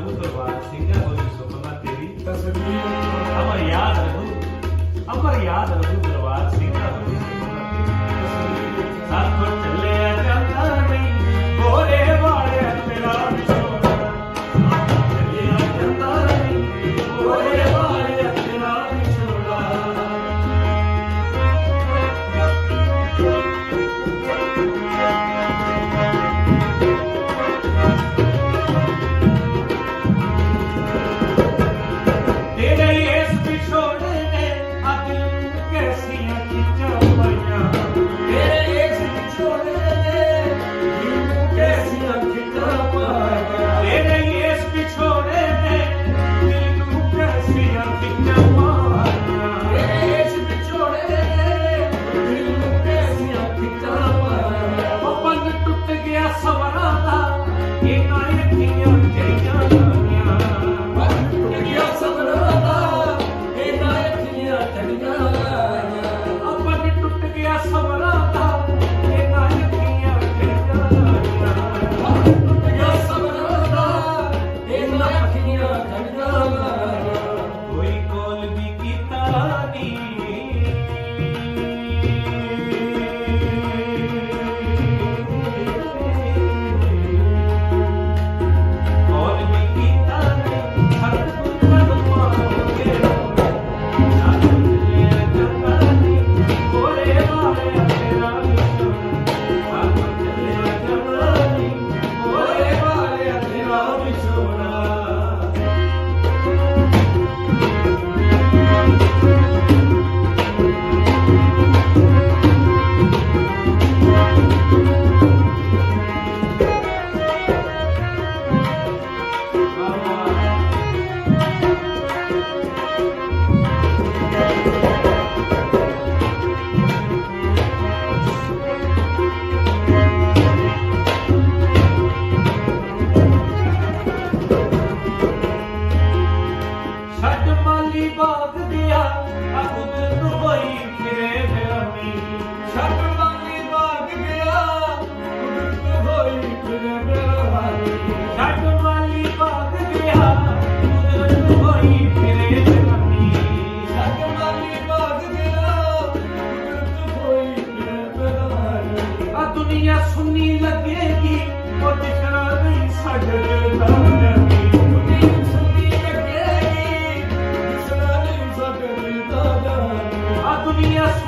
ಮತ್ತೆ ಬರ ಚಿಕ್ಕವೋ ಸುಮ್ಮನೆ ತೆರಿ ತಸವ ಬಿಡೋ Allah. কালি বাগ দিয়া, আগুন রুবাই ফিরে আমি সর্বানি বাগ দিয়া, আগুন রুবাই ফিরে আমি সর্বানি বাগ দিয়া, আগুন রুবাই ফিরে আমি সর্বানি বাগ দিয়া, আগুন রুবাই ফিরে আমি আ দুনিয়া সুনি লাগেগি ও দিখরা नहीं सजदा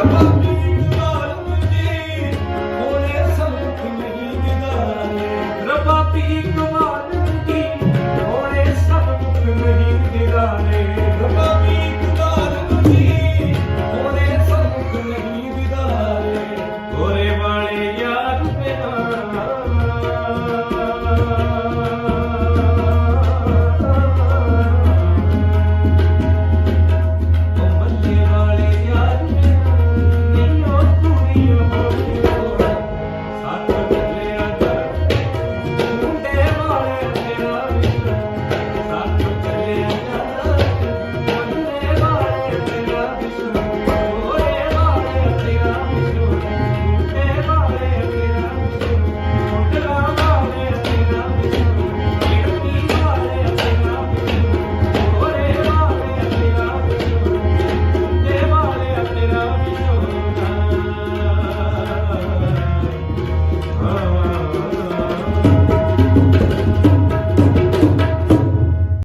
Come on.